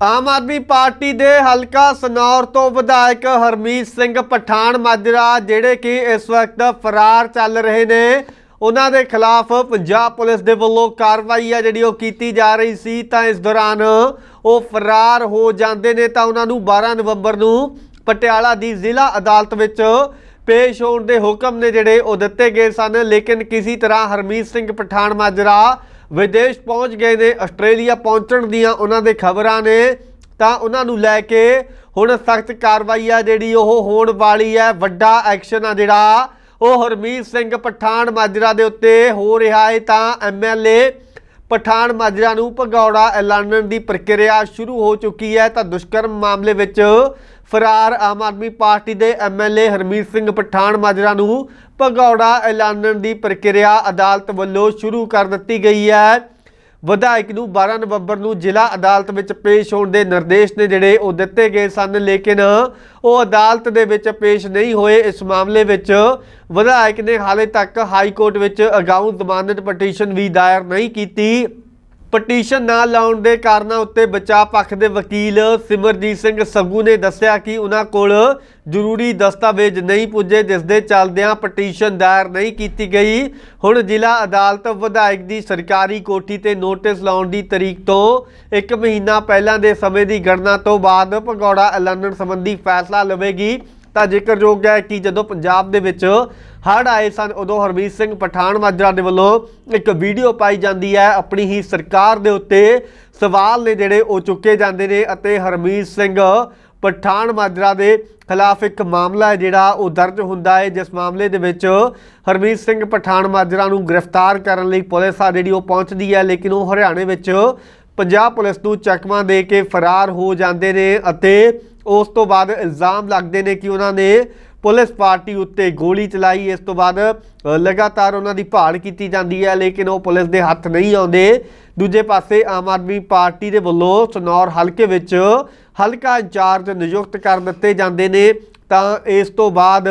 ਆਮ Aadmi party ਦੇ ਹਲਕਾ ਸਨੌਰ ਤੋਂ ਵਿਧਾਇਕ ਹਰਮੀਤ ਸਿੰਘ ਪਠਾਨ ਮਾਜਰਾ, ਜਿਹੜੇ ਕਿ ਇਸ ਵਕਤ ਫਰਾਰ ਚੱਲ ਰਹੇ ਨੇ, ਉਹਨਾਂ ਦੇ ਖਿਲਾਫ ਪੰਜਾਬ ਪੁਲਿਸ ਦੇ ਵੱਲੋਂ ਕਾਰਵਾਈ ਆ ਜਿਹੜੀ ਉਹ ਕੀਤੀ ਜਾ ਰਹੀ ਸੀ। ਤਾਂ ਇਸ ਦੌਰਾਨ ਉਹ ਫਰਾਰ ਹੋ ਜਾਂਦੇ ਨੇ ਤਾਂ ਉਹਨਾਂ ਨੂੰ 12 ਨਵੰਬਰ ਨੂੰ ਪਟਿਆਲਾ ਦੀ ਜ਼ਿਲ੍ਹਾ ਅਦਾਲਤ ਵਿੱਚ ਪੇਸ਼ ਹੋਣ ਦੇ ਹੁਕਮ ਨੇ ਜਿਹੜੇ ਉਹ ਦਿੱਤੇ ਗਏ ਸਨ। ਲੇਕਿਨ ਕਿਸੇ ਤਰ੍ਹਾਂ ਹਰਮੀਤ ਸਿੰਘ ਪਠਾਨ ਮਾਜਰਾ ਵਿਦੇਸ਼ ਪਹੁੰਚ ਗਏ ਨੇ, ਆਸਟ੍ਰੇਲੀਆ ਪਹੁੰਚਣ ਦੀਆਂ ਉਹਨਾਂ ਦੇ ਖਬਰਾਂ ਨੇ, ਤਾਂ ਉਹਨਾਂ ਨੂੰ ਲੈ ਕੇ ਹੁਣ ਸਖਤ ਕਾਰਵਾਈ ਆ ਜਿਹੜੀ ਉਹ ਹੋਣ ਵਾਲੀ ਹੈ ਵੱਡਾ ਐਕਸ਼ਨ ਆ ਜਿਹੜਾ। ਉਹ ਹਰਮੀਤ ਸਿੰਘ ਪਠਾਨ ਮਾਜਰਾ ਦੇ ਉੱਤੇ ਹੋ ਰਿਹਾ ਹੈ ਤਾਂ ਐਮਐਲਏ ਪਠਾਨ ਮਾਜਰਾ ਨੂੰ ਭਗੌੜਾ ਐਲਾਨਣ ਦੀ ਪ੍ਰਕਿਰਿਆ ਸ਼ੁਰੂ ਹੋ ਚੁੱਕੀ ਹੈ ਤਾਂ ਦੁਸ਼ਕਰਮ ਮਾਮਲੇ ਵਿੱਚ ਫਰਾਰ ਆਮ ਆਦਮੀ ਪਾਰਟੀ ਦੇ ਐਮਐਲਏ ਹਰਮੀਤ ਸਿੰਘ ਪਠਾਨ ਮਾਜਰਾ ਨੂੰ ਭਗੌੜਾ ਐਲਾਨਣ ਦੀ ਪ੍ਰਕਿਰਿਆ ਅਦਾਲਤ ਵੱਲੋਂ ਸ਼ੁਰੂ ਕਰ ਦਿੱਤੀ ਗਈ ਹੈ। ਵਿਧਾਇਕ ਨੂੰ 12 ਨਵੰਬਰ ਨੂੰ ਜ਼ਿਲ੍ਹਾ ਅਦਾਲਤ ਵਿੱਚ ਪੇਸ਼ ਹੋਣ ਦੇ ਨਿਰਦੇਸ਼ ਨੇ ਜਿਹੜੇ ਉਹ ਦਿੱਤੇ ਗਏ ਸਨ, ਲੇਕਿਨ ਉਹ ਅਦਾਲਤ ਦੇ ਵਿੱਚ ਪੇਸ਼ ਨਹੀਂ ਹੋਏ। ਇਸ ਮਾਮਲੇ ਵਿੱਚ ਵਿਧਾਇਕ ਨੇ ਹਾਲੇ ਤੱਕ ਹਾਈ ਕੋਰਟ ਵਿੱਚ ਅਗਾਊਂ ਜ਼ਮਾਨਤ ਪਟੀਸ਼ਨ ਵੀ ਦਾਇਰ ਨਹੀਂ ਕੀਤੀ। ਪਟੀਸ਼ਨ ਨਾ ਲਾਉਣ ਦੇ ਕਾਰਨਾਂ ਉੱਤੇ ਬਚਾਅ ਪੱਖ ਦੇ ਵਕੀਲ ਸਿਮਰਜੀਤ ਸਿੰਘ ਸੱਗੂ ਨੇ ਦੱਸਿਆ ਕਿ ਉਹਨਾਂ ਕੋਲ ਜ਼ਰੂਰੀ ਦਸਤਾਵੇਜ਼ ਨਹੀਂ ਪੁੱਜੇ, ਜਿਸ ਦੇ ਚੱਲਦਿਆਂ ਪਟੀਸ਼ਨ ਦਾਇਰ ਨਹੀਂ ਕੀਤੀ ਗਈ। ਹੁਣ ਜ਼ਿਲ੍ਹਾ ਅਦਾਲਤ ਵਿਧਾਇਕ ਦੀ ਸਰਕਾਰੀ ਕੋਠੀ ਤੇ ਨੋਟਿਸ ਲਾਉਣ ਦੀ ਤਰੀਕ ਤੋਂ 1 ਮਹੀਨਾ ਪਹਿਲਾਂ ਦੇ ਸਮੇਂ ਦੀ ਗਣਨਾ ਤੋਂ ਬਾਅਦ ਭਗੌੜਾ ਐਲਾਨਣ ਸੰਬੰਧੀ ਫੈਸਲਾ ਲਵੇਗੀ। ਤਾਂ ਜ਼ਿਕਰਯੋਗ ਹੈ ਕਿ ਜਦੋਂ ਪੰਜਾਬ ਦੇ ਵਿੱਚ ਹੜ੍ਹ ਆਏ ਸਨ, ਉਦੋਂ ਹਰਮੀਤ ਸਿੰਘ ਪਠਾਨ ਮਾਜਰਾ ਦੇ ਵੱਲੋਂ ਇੱਕ ਵੀਡੀਓ ਪਾਈ ਜਾਂਦੀ ਹੈ। ਆਪਣੀ ਹੀ ਸਰਕਾਰ ਦੇ ਉੱਤੇ ਸਵਾਲ ਨੇ ਜਿਹੜੇ ਉਹ ਚੁੱਕੇ ਜਾਂਦੇ ਨੇ ਅਤੇ ਹਰਮੀਤ ਸਿੰਘ ਪਠਾਨ ਮਾਜਰਾ ਦੇ ਖਿਲਾਫ ਇੱਕ ਮਾਮਲਾ ਹੈ ਜਿਹੜਾ ਉਹ ਦਰਜ ਹੁੰਦਾ ਹੈ। ਜਿਸ ਮਾਮਲੇ ਦੇ ਵਿੱਚ ਹਰਮੀਤ ਸਿੰਘ ਪਠਾਨ ਮਾਜਰਾ ਨੂੰ ਗ੍ਰਿਫਤਾਰ ਕਰਨ ਲਈ ਪੁਲਿਸ ਆ ਜਿਹੜੀ ਉਹ ਪਹੁੰਚਦੀ ਹੈ, ਲੇਕਿਨ ਉਹ ਹਰਿਆਣੇ ਵਿੱਚ ਪੰਜਾਬ ਪੁਲਿਸ ਨੂੰ ਚਕਮਾ ਦੇ ਕੇ ਫਰਾਰ ਹੋ ਜਾਂਦੇ ਨੇ ਅਤੇ ਉਸ ਤੋਂ ਬਾਅਦ ਇਲਜ਼ਾਮ ਲੱਗਦੇ ਨੇ ਕਿ ਉਹਨਾਂ ਨੇ ਪੁਲਿਸ ਪਾਰਟੀ ਉੱਤੇ ਗੋਲੀ ਚਲਾਈ। ਇਸ ਤੋਂ ਬਾਅਦ ਲਗਾਤਾਰ ਉਹਨਾਂ ਦੀ ਭਾਲ ਕੀਤੀ ਜਾਂਦੀ ਹੈ, ਲੇਕਿਨ ਉਹ ਪੁਲਿਸ ਦੇ ਹੱਥ ਨਹੀਂ ਆਉਂਦੇ। ਦੂਜੇ ਪਾਸੇ, ਆਮ ਆਦਮੀ ਪਾਰਟੀ ਦੇ ਵੱਲੋਂ ਸਨੌਰ ਹਲਕੇ ਵਿੱਚ ਹਲਕਾ ਇੰਚਾਰਜ ਨਿਯੁਕਤ ਕਰ ਦਿੱਤੇ ਜਾਂਦੇ ਨੇ। ਤਾਂ ਇਸ ਤੋਂ ਬਾਅਦ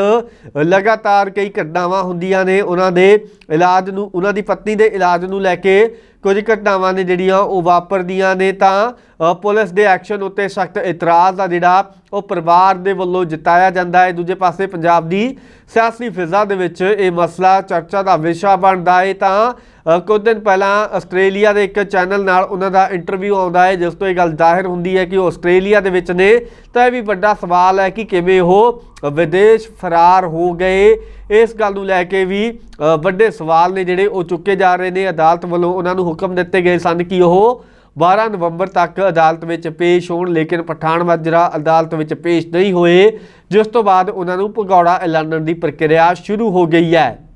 ਲਗਾਤਾਰ ਕਈ ਘਟਨਾਵਾਂ ਹੁੰਦੀਆਂ ਨੇ। ਉਹਨਾਂ ਦੇ ਇਲਾਜ ਨੂੰ, ਉਹਨਾਂ ਦੀ ਪਤਨੀ ਦੇ ਇਲਾਜ ਨੂੰ ਲੈ ਕੇ ਕੁਝ ਘਟਨਾਵਾਂ ਨੇ ਜਿਹੜੀਆਂ ਉਹ ਵਾਪਰਦੀਆਂ ਨੇ। ਤਾਂ ਪੁਲਿਸ ਦੇ ਐਕਸ਼ਨ ਉੱਤੇ ਸਖਤ ਇਤਰਾਜ਼ ਆ ਜਿਹੜਾ ਉਹ ਪਰਿਵਾਰ ਦੇ ਵੱਲੋਂ ਜਤਾਇਆ ਜਾਂਦਾ ਹੈ। ਦੂਜੇ ਪਾਸੇ ਪੰਜਾਬ ਦੀ ਸਿਆਸੀ ਫਿਜ਼ਾ ਦੇ ਵਿੱਚ ਇਹ ਮਸਲਾ ਚਰਚਾ ਦਾ ਵਿਸ਼ਾ ਬਣਦਾ ਹੈ ਤਾਂ ਕੁਝ ਦਿਨ ਪਹਿਲਾਂ ਆਸਟ੍ਰੇਲੀਆ ਦੇ ਇੱਕ ਚੈਨਲ ਨਾਲ ਉਹਨਾਂ ਦਾ ਇੰਟਰਵਿਊ ਆਉਂਦਾ ਹੈ, ਜਿਸ ਤੋਂ ਇਹ ਗੱਲ ਜ਼ਾਹਿਰ ਹੁੰਦੀ ਹੈ ਕਿ ਉਹ ਆਸਟ੍ਰੇਲੀਆ ਦੇ ਵਿੱਚ ਨੇ। ਤਾਂ ਇਹ ਵੀ ਵੱਡਾ ਸਵਾਲ ਹੈ ਕਿ ਕਿਵੇਂ ਉਹ ਵਿਦੇਸ਼ ਫਰਾਰ ਹੋ ਗਏ। ਇਸ ਗੱਲ ਨੂੰ ਲੈ ਕੇ ਵੀ ਵੱਡੇ ਸਵਾਲ ਨੇ ਜਿਹੜੇ ਉਹ ਚੁੱਕੇ ਜਾ ਰਹੇ ਨੇ। ਅਦਾਲਤ ਵੱਲੋਂ ਉਹਨਾਂ ਨੂੰ ਹੁਕਮ ਦਿੱਤੇ ਗਏ ਸਨ ਕਿ ਉਹ 12 ਨਵੰਬਰ ਤੱਕ ਅਦਾਲਤ ਵਿੱਚ ਪੇਸ਼ ਹੋਣ, ਲੇਕਿਨ ਪਠਾਨ ਮਾਜਰਾ ਅਦਾਲਤ ਵਿੱਚ ਪੇਸ਼ ਨਹੀਂ ਹੋਏ, ਜਿਸ ਤੋਂ ਬਾਅਦ ਉਹਨਾਂ ਨੂੰ ਭਗੌੜਾ ਐਲਾਨਣ ਦੀ ਪ੍ਰਕਿਰਿਆ ਸ਼ੁਰੂ ਹੋ ਗਈ ਹੈ।